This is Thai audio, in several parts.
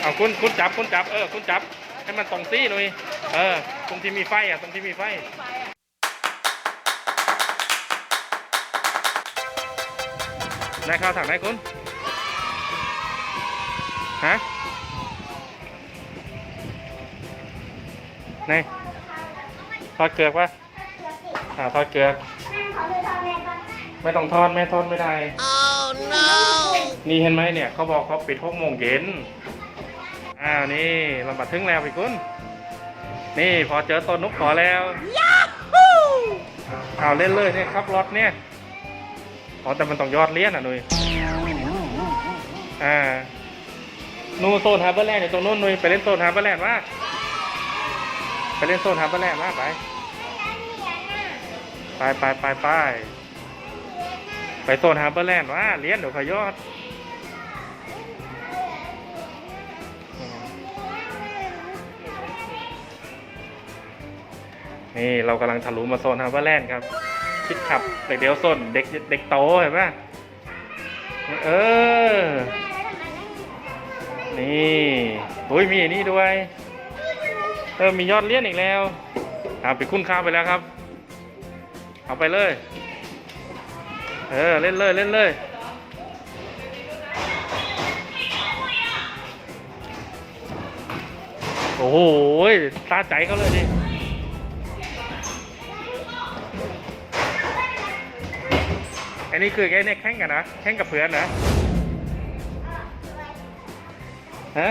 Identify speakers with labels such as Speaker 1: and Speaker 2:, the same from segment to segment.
Speaker 1: เอาคุณคุณจับคุณจับเออคุณจับให้มันตรงซี่หน่อยเออตรงที่มีไฟอะตรงที่มีไฟนายเข้าถังไหนคุณฮะนายทอดเกลือกปะอ่าทอดเกลือกไม่ต้องทอดแม่ทอดไม่ได้นี่เห็นไหมเนี่ยเขาบอกเขาปิดหกโมงเย็น อ้าวนี่เรามาถึงแล้วพี่คุณนี่พอเจอต้นนกขอแล้วเอาเล่นเลยเนี่ยครับรถเนี่ยอ๋อแต่มันต้องยอดเลี้ยนอะหนุยอ่านูนโซนฮาร์เบอร์แลนด์อยู่ตรงนู้นหนุยไปเล่นโซนฮาร์เบอร์แลนด์มาไปเล่นโซนฮาร์เบอร์แลนด์มาไปไปไปไปไปไปโซนฮาร์เบอร์แลนด์ว่าเลี้ยนเดี๋ยวขยอด นี่เรากำลังทะลุมาโซนฮาร์เบอร์แลนด์ครับคิดขับเด็กเดียวโซนเด็กเด็กโตเห็นปะเออ นี่อุ้ยมีอันนี้ด้วย เออมียอดเลี้ยนอีกแล้วเอาไปคุ้นข้าไปแล้วครับ เอาไปเลย เออเล่นเลยเล่นเลยโอ้โหตาใจเขาเลยดิ อันนี้คือไอ้เนี่ยแข่งกันนะแข่งกับเพื่อนนะฮะ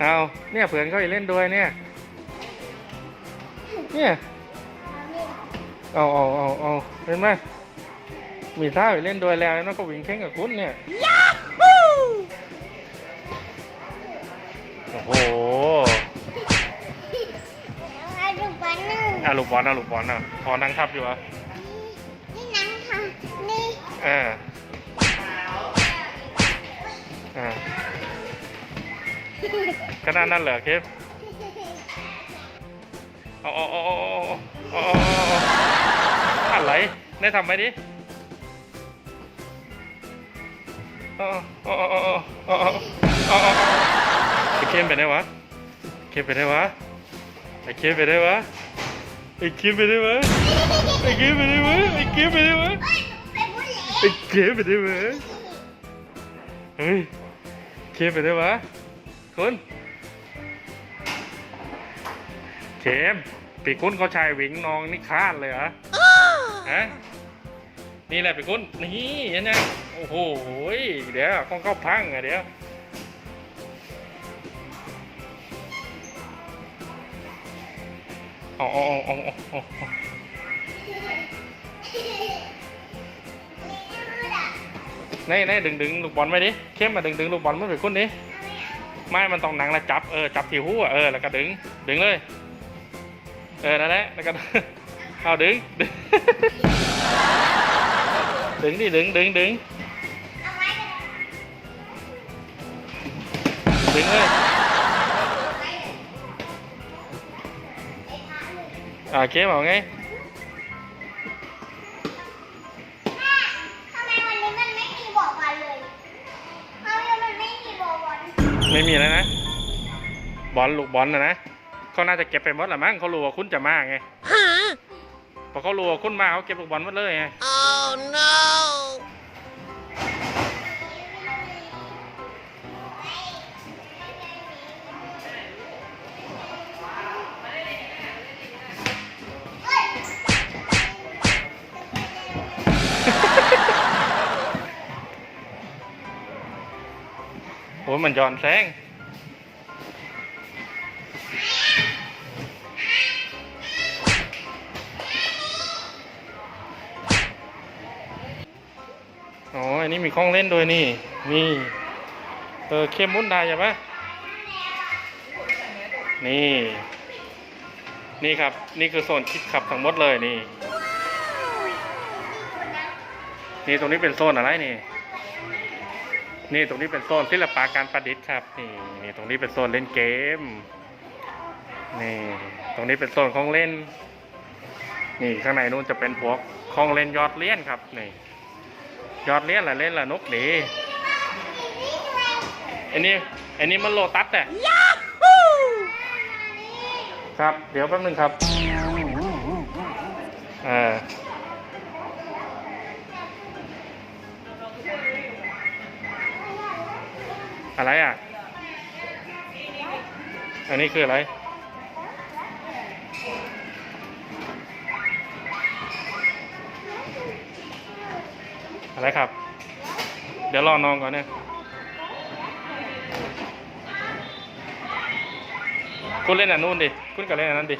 Speaker 1: เอาเนี่ยเพื่อนเขาไปเล่นด้วยเนี่ยเนี่ยเอาเอาเอาเอาเห็นไหมมีท่าไปเล่นด้วยแล้วแล้วก็วิ่งแข่งกับคุณเนี่ยโอ้โหอะลูกบอลนะลูกบอลนะพอนั่งทับอยู่เหรอะเอ่าอ่าขนาดนั้นเหรอเคฟโอ้โอ้โอ้โอ้อะไรได้ทำไหมดิไอ้เข้มไปได้วะเข้มไปได้วะไอ้เข้มไปได้วะไอ้เข้มไปได้วะไอ้เข้มไปได้วะไอ้เข้มไปได้วะ ไอ้เคมไปไหนวะเฮ้ยเคมไปไหนวะคุณเคมปีกุ้นเขาชายหวิงนองนี่คาดเลยเหรอฮะนี่แหละปีกุ้นนี่ยังโอ้โหเดี๋ยวต้องเข้าพังอะเดี๋ยวอาเอาเอาเออาเอานี่นี่ดึงดึงลูกบอลไว้ดิเข้มมาดึงดึงลูกบอลไม่ไปกุ้นดิไม่มันต้องหนังแล้วจับเออจับที่หูอะเออแล้วก็ดึงดึงเลย เออนั่นแหละแล้วก็เอาดึงดึงดึงดิดึงดึงดึงดึงเลยอ่าเกมเอาไง ไม่มีแล้วนะ บอลลูกบอลนะนะเขาน่าจะเก็บไปหมดละมั้งเขารู้ว่าคุณจะมาไงพอเขารู้ว่าคุณมาเขาเก็บลูกบอลหมดเลยไง
Speaker 2: Oh no!
Speaker 1: มันย้อนแสงอ๋อ อันนี้มีของเล่นด้วยนี่ นี่ เออเข้มมุนได้ใช่ปะนี่ นี่ครับ นี่คือโซนคิดขับทั้งหมดเลยนี่ นี่ตรงนี้เป็นโซนอะไรนี่ นี่ตรงนี้เป็นโซนศิลปะการประดิษฐ์ครับนี่นี่ตรงนี้เป็นโซนเล่นเกมนี่ตรงนี้เป็นโซนของเล่น นี่ข้างในนู้นจะเป็นพวกของเล่นยอดเลี้ยนครับนี่ยอดเลี้ยนละเล่นละนกดีอันนี้อันนี้มันโลตัสแต่ครับ เดี๋ยวแป๊บนึงครับอ่า อันนี้คืออะไร อะไรครับ เดี๋ยวรอนองก่อนเนี่ยคุณเล่นอันนู้นดิ คุณก็เล่นอันนั้นดิ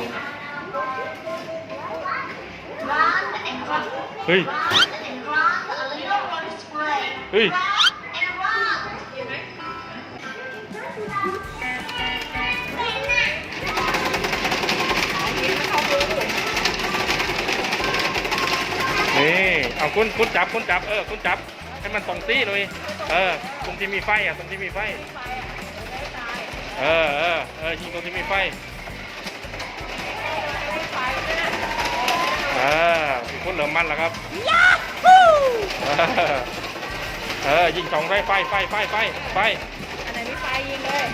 Speaker 2: Run
Speaker 1: เฮ้ย เฮ้ย นี่ เอาคุณคุณจับคุณจับ เออคุณจับ ให้มันตรงซี่เลย เออ ตรงที่มีไฟอะ ตรงที่มีไฟ เออเออเออยิงตรงที่มีไฟ คุณเหลิมมันแล้วครับเออเออยิงสองไฟไฟไฟไฟไฟไฟ
Speaker 3: อันไหนมีไฟยิงเลย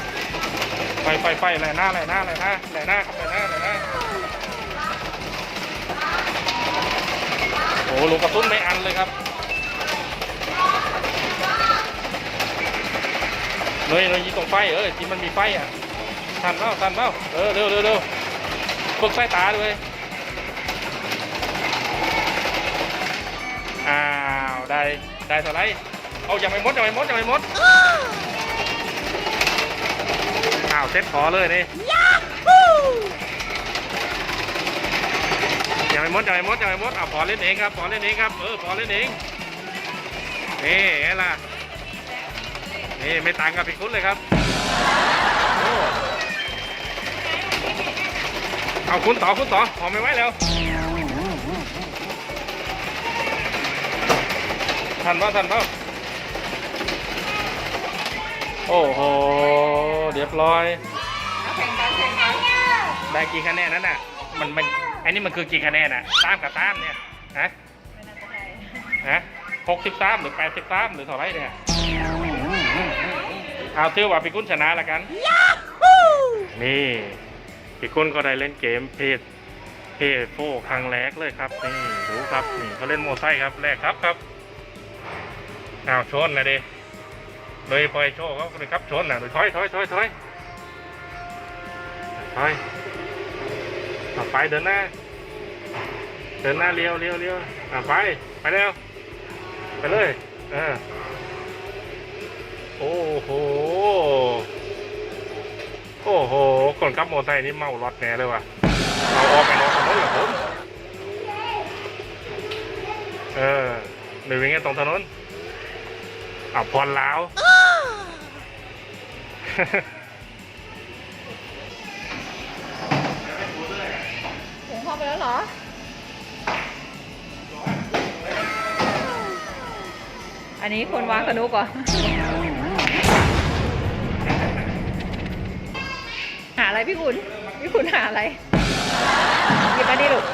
Speaker 1: ไฟไฟไฟแหล่หน้าแหล่หน้าแหล่หน้าแหล่หน้าครับแหล่หน้าแหล่หน้าโอ้ลูกกระตุ้นไม่อันเลยครับเนยเนยยิงตรงไฟเออที่มันมีไฟอะทันเปล่าทันเปล่าเออเร็วเร็วเร็วฝึกสายตาด้วย ได้ได้เท่าไหรเอาอย่าไปมดอย่าไปมดอย่าไปมดอ้าวเซ็ตขอเลยนี่อย่าไปมดอย่าไปมดอย่าไปมดอะพอเล่นเองครับพอเล่นเองครับเออพอเล่นเองนี่ไงล่ะนี่ไม่ต่างกับพี่คุณเลยครับโอ้เอาคุณต่อคุณต่อพอไม่ไหวแล้ว ทันเปล่าทันเปล่าโอ้โห เรียบร้อย
Speaker 3: เอาแข่งกันแข่งกัน
Speaker 1: ได้กี่คะแนนนั่นน่ะ มันมันอันนี้มันคือกี่คะแนนอะตามกับตามเนี่ยฮะ
Speaker 3: ไม่น่าจะใช่
Speaker 1: ฮะหกสิบสามหรือแปดสิบสามหรือเท่าไหรเนี่ย เอาถือว่าพี่กุ้นชนะละกัน นี่พี่กุ้นก็ได้เล่นเกมเพจเพจโฟครั้งแรกเลยครับ นี่ดูครับ นี่เขาเล่นโมไซค์ครับแรกครับครับ อ้าวชนเลยดิเลยพอยโชว์เขาเลยครับชนนะเลยถอยถอยถอยถอยถอยเอไปเดินหน้า เดินหน้าเลี้ยวเลี้ยวเลี้ยวอะไปไปเร็วไปเลยเออโอ้โหโอ้โหคนขับมอเตอร์ไซค์นี่เมารถแน่เลยว่ะเอาออกไปนอกถนนเหรอผมเออหรือยังไงตรงถนน อะพรลาว
Speaker 3: ผงเข้าไปแล้วเหรอ อันนี้คนวางสนุกก่อนหาอะไรพี่ขุนพี่ขุนหาอะไรหยิบมาดิลูก